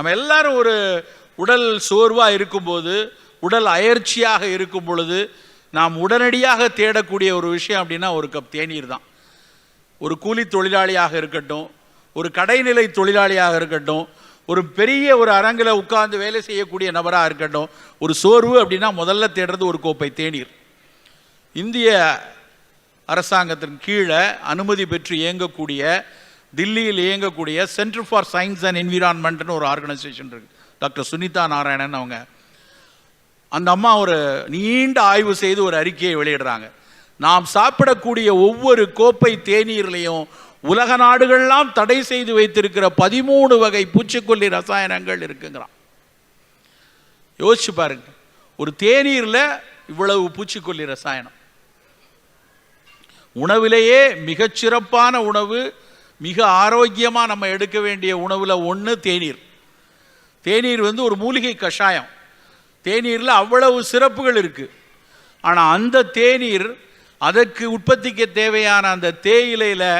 நம்ம எல்லாரும் ஒரு உடல் சோர்வாக இருக்கும்போது உடல் அயற்சியாக இருக்கும் பொழுது நாம் உடனடியாக தேடக்கூடிய ஒரு விஷயம் அப்படின்னா ஒரு கப் தேநீர் தான். ஒரு கூலி தொழிலாளியாக இருக்கட்டும் ஒரு கடைநிலை தொழிலாளியாக இருக்கட்டும் ஒரு பெரிய ஒரு அரங்கில் உட்கார்ந்து வேலை செய்யக்கூடிய நபராக இருக்கட்டும் ஒரு சோர்வு அப்படின்னா முதல்ல தேடுறது ஒரு கோப்பை தேநீர். இந்திய அரசாங்கத்தின் கீழே அனுமதி பெற்று இயங்கக்கூடிய தில்லியில் இயங்கக்கூடிய சென்டர் ஃபார் சயின்ஸ் அண்ட் என்விரான்மெண்ட்னு ஒரு ஆர்கனைசேஷன் இருக்குது டாக்டர் சுனிதா நாராயணன் அவங்க. அந்த அம்மா ஒரு நீண்ட ஆய்வு செய்து ஒரு அறிக்கையை வெளியிடுறாங்க. நாம் சாப்பிடக்கூடிய ஒவ்வொரு கோப்பை தேநீர்லையும் உலக நாடுகள்லாம் தடை செய்து வைத்திருக்கிற பதிமூணு வகை பூச்சிக்கொல்லி ரசாயனங்கள் இருக்குங்கிறான். யோசிச்சு பாருங்க. ஒரு தேநீரில் இவ்வளவு பூச்சிக்கொல்லி ரசாயனம். உணவிலேயே மிகச்சிறப்பான உணவு மிக ஆரோக்கியமாக நம்ம எடுக்க வேண்டிய உணவில் ஒன்று தேநீர். தேநீர் வந்து ஒரு மூலிகை கஷாயம். தேநீரில் அவ்வளவு சிறப்புகள் இருக்குது ஆனால் அந்த தேநீர் அதற்கு உற்பத்திக்கு தேவையான அந்த தேயிலையில்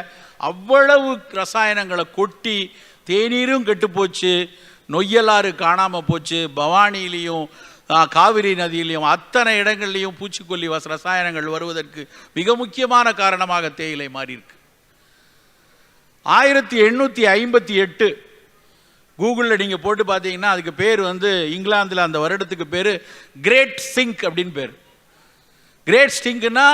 அவ்வளவு ரசாயனங்களை கொட்டி தேநீரும் கெட்டுப்போச்சு நொய்யலாறு காணாமல் போச்சு. பவானியிலையும் காவிரி நதியிலையும் அத்தனை இடங்கள்லையும் பூச்சிக்கொல்லி வச ரசாயனங்கள் வருவதற்கு மிக முக்கியமான காரணமாக தேயிலை மாறி இருக்கு. ஆயிரத்தி எண்ணூற்றி ஐம்பத்தி எட்டு. கூகுளில் நீங்கள் போட்டு பார்த்தீங்கன்னா அதுக்கு பேர் வந்து இங்கிலாந்தில் அந்த வருடத்துக்கு பேர் கிரேட் சிங்க் அப்படின்னு பேர். கிரேட் ஸ்டிங்க்னா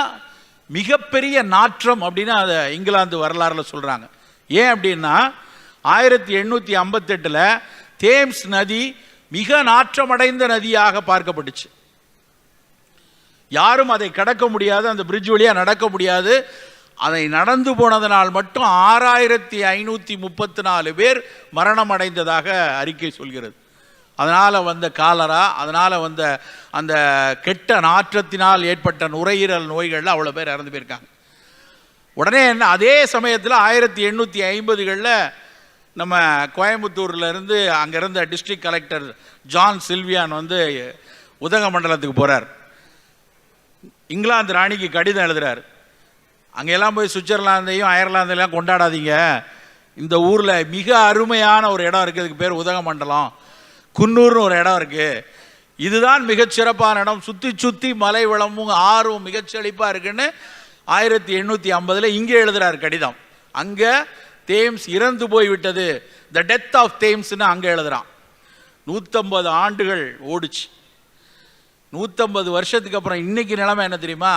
மிகப்பெரிய நாற்றம் அப்படின்னு அதை இங்கிலாந்து வரலாறுல சொல்கிறாங்க ஏன் அப்படின்னா ஆயிரத்தி எண்ணூற்றி ஐம்பத்தெட்டில் தேம்ஸ் நதி மிக நாற்றமடைந்த நதியாக பார்க்கப்பட்டுச்சு. யாரும் அதை கடக்க முடியாது அந்த பிரிட்ஜ் வழியாக நடக்க முடியாது. அதை நடந்து போனதனால் மட்டும் ஆறாயிரத்தி ஐநூற்றி முப்பத்தி நாலு பேர் மரணம் அடைந்ததாக அறிக்கை சொல்கிறது. அதனால் வந்த காலரா அதனால் வந்த அந்த கெட்ட நாற்றத்தினால் ஏற்பட்ட நுரையீரல் நோய்களில் அவ்வளோ பேர் இறந்து போயிருக்காங்க. உடனே என்ன அதே சமயத்தில் ஆயிரத்தி எண்ணூற்றி ஐம்பதுகளில் நம்ம கோயம்புத்தூர்லேருந்து அங்கே இருந்த டிஸ்ட்ரிக்ட் கலெக்டர் ஜான் சில்வியான் வந்து உதகமண்டலத்துக்கு போகிறார் இங்கிலாந்து ராணிக்கு கடிதம் எழுதுகிறார் அங்கெல்லாம் போய் சுவிட்சர்லாந்தையும் அயர்லாந்தையும் கொண்டாடாதீங்க. இந்த ஊரில் மிக அருமையான ஒரு இடம் இருக்குது அதுக்கு பேர் உதகமண்டலம். குன்னூர்னு ஒரு இடம் இருக்குது இதுதான் மிகச்சிறப்பான இடம். சுற்றி சுற்றி மலை வளமும் ஆறும் மிகச்செழிப்பாக இருக்குன்னு ஆயிரத்தி எண்ணூற்றி ஐம்பதில் இங்கே எழுதுகிறார் கடிதம். அங்கே தேம்ஸ் இறந்து போய் விட்டது. த டெத் ஆஃப் தேம்ஸ்னு அங்கே எழுதுகிறான் நூற்றம்பது ஆண்டுகள் ஓடுச்சு. நூற்றம்பது வருஷத்துக்கு அப்புறம் இன்னைக்கு நிலைமை என்ன தெரியுமா?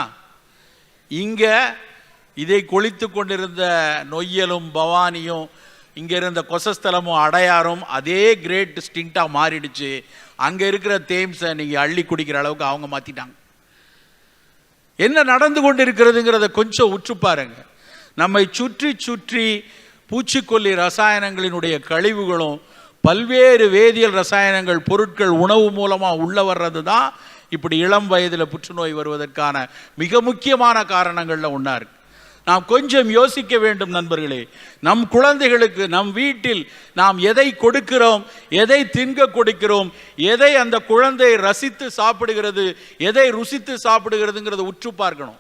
இங்கே இதை கொளித்து கொண்டிருந்த நொய்யலும் பவானியும் இங்கே இருந்த கொசஸ்தலமும் அடையாரும் அதே கிரேட் ஸ்டிங்டாக மாறிடுச்சு. அங்கே இருக்கிற தேம்ஸை நீங்கள் அள்ளி குடிக்கிற அளவுக்கு அவங்க மாற்றிட்டாங்க என்ன நடந்து கொண்டு இருக்கிறதுங்கிறத கொஞ்சம் உற்று பாருங்க. நம்மை சுற்றி சுற்றி பூச்சிக்கொல்லி ரசாயனங்களினுடைய கழிவுகளும் பல்வேறு வேதியியல் ரசாயனங்கள் பொருட்கள் உணவு மூலமாக உள்ளே வர்றது தான் இப்படி இளம் வயதில் புற்றுநோய் வருவதற்கான மிக முக்கியமான காரணங்களில் ஒன்றா இருக்குது நாம் கொஞ்சம் யோசிக்க வேண்டும் நண்பர்களே. நம் குழந்தைகளுக்கு நம் வீட்டில் நாம் எதை கொடுக்கிறோம் எதை தின்க கொடுக்கிறோம் எதை அந்த குழந்தை ரசித்து சாப்பிடுகிறது எதை ருசித்து சாப்பிடுகிறதுங்கிறத உற்று பார்க்கணும்.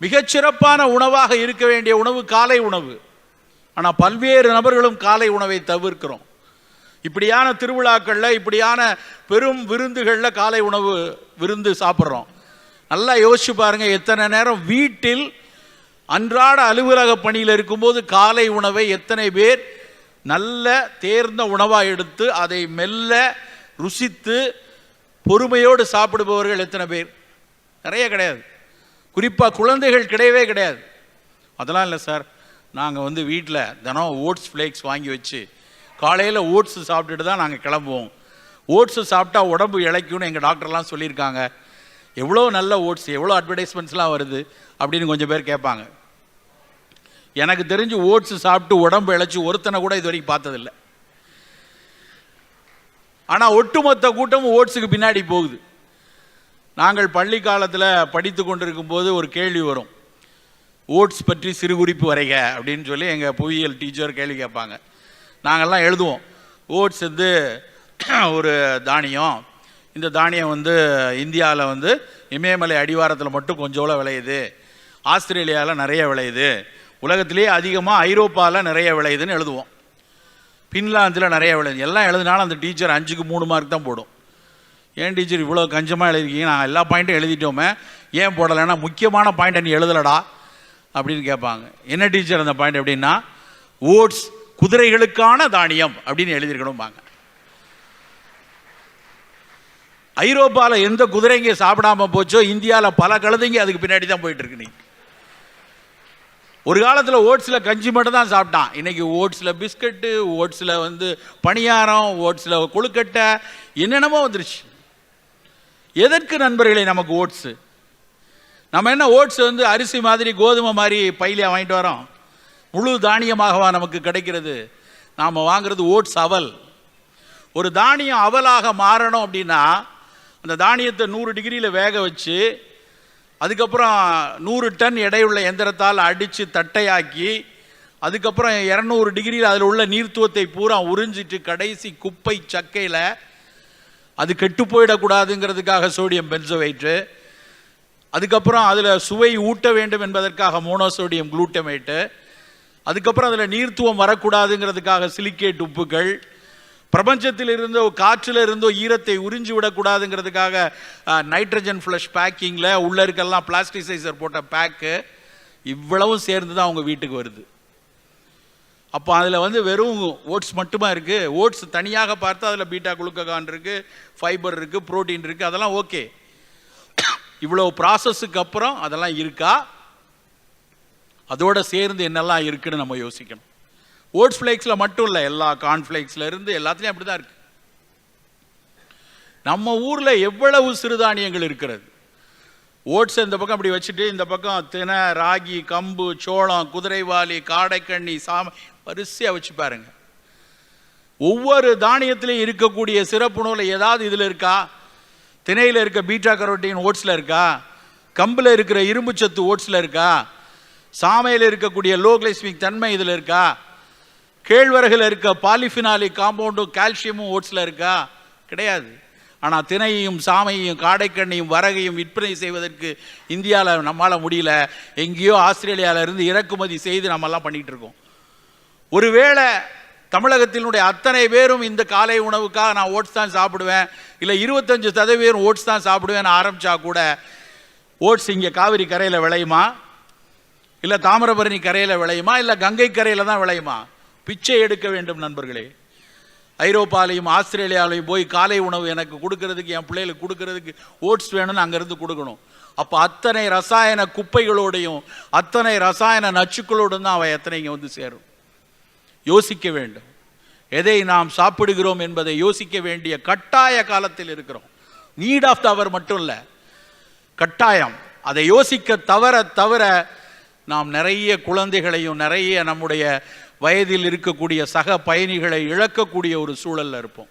மிகச்சிறப்பான உணவாக இருக்க வேண்டிய உணவு காலை உணவு. ஆனால் பல்வேறு நபர்களும் காலை உணவை தவிர்க்கிறோம். இப்படியான திருவிழாக்களில் இப்படியான பெரும் விருந்துகளில் காலை உணவு விருந்து சாப்பிட்றோம். நல்லா யோசிச்சு பாருங்கள் எத்தனை நேரம் வீட்டில் அன்றாட அலுவலக பணியில் இருக்கும்போது காலை உணவை எத்தனை பேர் நல்ல தேர்ந்த உணவாக எடுத்து அதை மெல்ல ருசித்து பொறுமையோடு சாப்பிடுபவர்கள் எத்தனை பேர்? நிறைய கிடையாது. குறிப்பாக குழந்தைகள் கிடையவே கிடையாது. அதெல்லாம் இல்லை சார். நாங்கள் வந்து வீட்டில் தினம் ஓட்ஸ் ஃப்ளேக்ஸ் வாங்கி வச்சு காலையில் ஓட்ஸு சாப்பிட்டுட்டு தான் நாங்கள் கிளம்புவோம். ஓட்ஸு சாப்பிட்டா உடம்பு இளைக்கும்னு எங்கள் டாக்டர்லாம் சொல்லியிருக்காங்க. எவ்வளோ நல்ல ஓட்ஸ் எவ்வளோ அட்வர்டைஸ்மெண்ட்ஸ்லாம் வருது அப்படின்னு கொஞ்சம் பேர் கேட்பாங்க. எனக்கு தெரிஞ்சு ஓட்ஸ் சாப்பிட்டு உடம்பு இழைச்சி ஒருத்தனை கூட இது வரைக்கும் பார்த்ததில்ல. ஆனால் ஒட்டுமொத்த கூட்டமும் ஓட்ஸுக்கு பின்னாடி போகுது. நாங்கள் பள்ளி காலத்தில் படித்து கொண்டிருக்கும் போது ஒரு கேள்வி வரும். ஓட்ஸ் பற்றி சிறு குறிப்பு வரைக அப்படின்னு சொல்லி எங்கள் புவியியல் டீச்சர் கேள்வி கேட்பாங்க. நாங்கள்லாம் எழுதுவோம். ஓட்ஸ் வந்து ஒரு தானியம். இந்த தானியம் வந்து இந்தியாவில் வந்து இமயமலை அடிவாரத்தில் மட்டும் கொஞ்சோல விளையுது. ஆஸ்திரேலியாவில் நிறைய விளையுது. உலகத்திலேயே அதிகமாக ஐரோப்பாவில் நிறைய விளையுதுன்னு எழுதுவோம். பின்லாந்தில் நிறைய விளையுது. எல்லாம் எழுதினாலும் அந்த டீச்சர் அஞ்சுக்கு மூணு மார்க் தான் போடும். ஏன் டீச்சர் இவ்வளோ கஞ்சமாக எழுதிருக்கீங்க நான் எல்லா பாயிண்ட்டும் எழுதிட்டோமே. ஏன் போடலைன்னா முக்கியமான பாயிண்ட்டை நீ எழுதலடா அப்படின்னு கேட்பாங்க. என்ன டீச்சர் அந்த பாயிண்ட் எப்படின்னா ஓட்ஸ் குதிரைகளுக்கான தானியம் அப்படின்னு எழுதியிருக்கணும்பாங்க. ஐரோப்பாவில் எந்த குதிரைங்க சாப்பிடாம போச்சோ இந்தியாவில் பல கழுதைங்க அதுக்கு பின்னாடி தான் போயிட்டு இருக்கு நீ. ஒரு காலத்தில் ஓட்ஸில் கஞ்சி மட்டும் தான் சாப்பிட்டான். இன்றைக்கி ஓட்ஸில் பிஸ்கட்டு ஓட்ஸில் வந்து பணியாரம் ஓட்ஸில் கொழுக்கட்டை என்னென்னமோ வந்துருச்சு. எதற்கு நண்பர்களே நமக்கு ஓட்ஸு? நம்ம என்ன ஓட்ஸ் வந்து அரிசி மாதிரி கோதுமை மாதிரி பையில வாங்கிட்டு வரோம்? முழு தானியமாகவா நமக்கு கிடைக்கிறது? நாம் வாங்குறது ஓட்ஸ் அவல். ஒரு தானியம் அவலாக மாறணும் அப்படின்னா அந்த தானியத்தை நூறு டிகிரியில் வேக வச்சு அதுக்கப்புறம் நூறு டன் எடையுள்ள எந்திரத்தால் அடித்து தட்டையாக்கி அதுக்கப்புறம் இரநூறு டிகிரியில் அதில் உள்ள நீர்த்துவத்தை பூரா உறிஞ்சிட்டு கடைசி குப்பை சக்கையில் அது கெட்டு போயிடக்கூடாதுங்கிறதுக்காக சோடியம் பென்சோவைட்டு அதுக்கப்புறம் அதில் சுவை ஊட்ட வேண்டும் என்பதற்காக மோனோசோடியம் குளூட்டமேட்டு அதுக்கப்புறம் அதில் நீர்த்துவம் வரக்கூடாதுங்கிறதுக்காக சிலிக்கேட் உப்புகள். பிரபஞ்சத்தில் இருந்தோ காற்றில் இருந்தோ ஈரத்தை உறிஞ்சி விடக்கூடாதுங்கிறதுக்காக நைட்ரஜன் ஃப்ளஷ் பேக்கிங்கில் உள்ளே இருக்கெல்லாம் பிளாஸ்டிசைசர் போட்ட பேக்கு இவ்வளவும் சேர்ந்து தான் அவங்க வீட்டுக்கு வருது. அப்போ அதில் வந்து வெறும் ஓட்ஸ் மட்டுமா இருக்குது ஓட்ஸ் தனியாக பார்த்தா அதில் பீட்டா குளுக்ககான் இருக்குது ஃபைபர் இருக்குது புரோட்டீன் இருக்குது அதெல்லாம் ஓகே. இவ்வளோ ப்ராசஸுக்கு அப்புறம் அதெல்லாம் இருக்கா? அதோட சேர்ந்து என்னெல்லாம் இருக்குன்னு நம்ம யோசிக்கணும். ஓட்ஸ் ஃப்ளேக்ஸில் மட்டும் இல்லை எல்லா கார்ன்ஃப்ளேக்ஸில் இருந்து எல்லாத்துலேயும் அப்படி தான் இருக்குது நம்ம ஊரில் எவ்வளவு சிறுதானியங்கள் இருக்கிறது? ஓட்ஸ் இந்த பக்கம் அப்படி வச்சுட்டு இந்த பக்கம் தினை ராகி கம்பு சோளம் குதிரைவாலி காடைக்கண்ணி சாம வரிசையாக வச்சு பாருங்க. ஒவ்வொரு தானியத்திலையும் இருக்கக்கூடிய சிறப்புணவில் ஏதாவது இதில் இருக்கா? திணையில் இருக்க பீட்டா கரோட்டின் ஓட்ஸில் இருக்கா? கம்பில் இருக்கிற இரும்புச்சத்து ஓட்ஸில் இருக்கா? சாமையில் இருக்கக்கூடிய லோ கிளைஸ்மிக் தன்மை இதில் இருக்கா? கேழ்வரகில் இருக்க பாலிஃபினாலி காம்பவுண்டும் கால்சியமும் ஓட்ஸில் இருக்கா? கிடையாது. ஆனால் தினையையும் சாமையையும் காடைக்கண்ணையும் வரகையும் விற்பனை செய்வதற்கு இந்தியாவில் நம்மளால் முடியல. எங்கேயோ ஆஸ்திரேலியாவில் இருந்து இறக்குமதி செய்து நம்மெல்லாம் பண்ணிகிட்டு இருக்கோம். ஒருவேளை தமிழகத்தினுடைய அத்தனை பேரும் இந்த காலை உணவுக்காக நான் ஓட்ஸ் தான் சாப்பிடுவேன். இல்லை இருபத்தஞ்சு சதவீதம் ஓட்ஸ் தான் சாப்பிடுவேன் ஆரம்பித்தா கூட ஓட்ஸ் இங்கே காவிரி கரையில் விளையுமா? இல்லை தாமிரபரணி கரையில் விளையுமா? இல்லை கங்கை கரையில் தான் விளையுமா? பிச்சை எடுக்க வேண்டும் நண்பர்களே. ஐரோப்பாலையும் ஆஸ்திரேலியாவிலையும் போய் காலை உணவு எனக்கு கொடுக்கறதுக்கு என் பிள்ளைகளுக்கு கொடுக்கறதுக்கு ஓட்ஸ் வேணும்னு அங்கேருந்து கொடுக்கணும். அப்போ அத்தனை ரசாயன குப்பைகளோடையும் அத்தனை ரசாயன நச்சுக்களோடும் தான் அவன் எத்தனை இங்கே வந்து சேரும். யோசிக்க வேண்டும். எதை நாம் சாப்பிடுகிறோம் என்பதை யோசிக்க வேண்டிய கட்டாய காலத்தில் இருக்கிறோம். நீட் ஆஃப் த அவர் மட்டும் இல்லை. கட்டாயம். அதை யோசிக்க தவற தவிர நாம் நிறைய குழந்தைகளையும் நிறைய நம்முடைய வயதில் இருக்கக்கூடிய சக பயணிகளை இழக்கக்கூடிய ஒரு சூழல்ல இருப்போம்.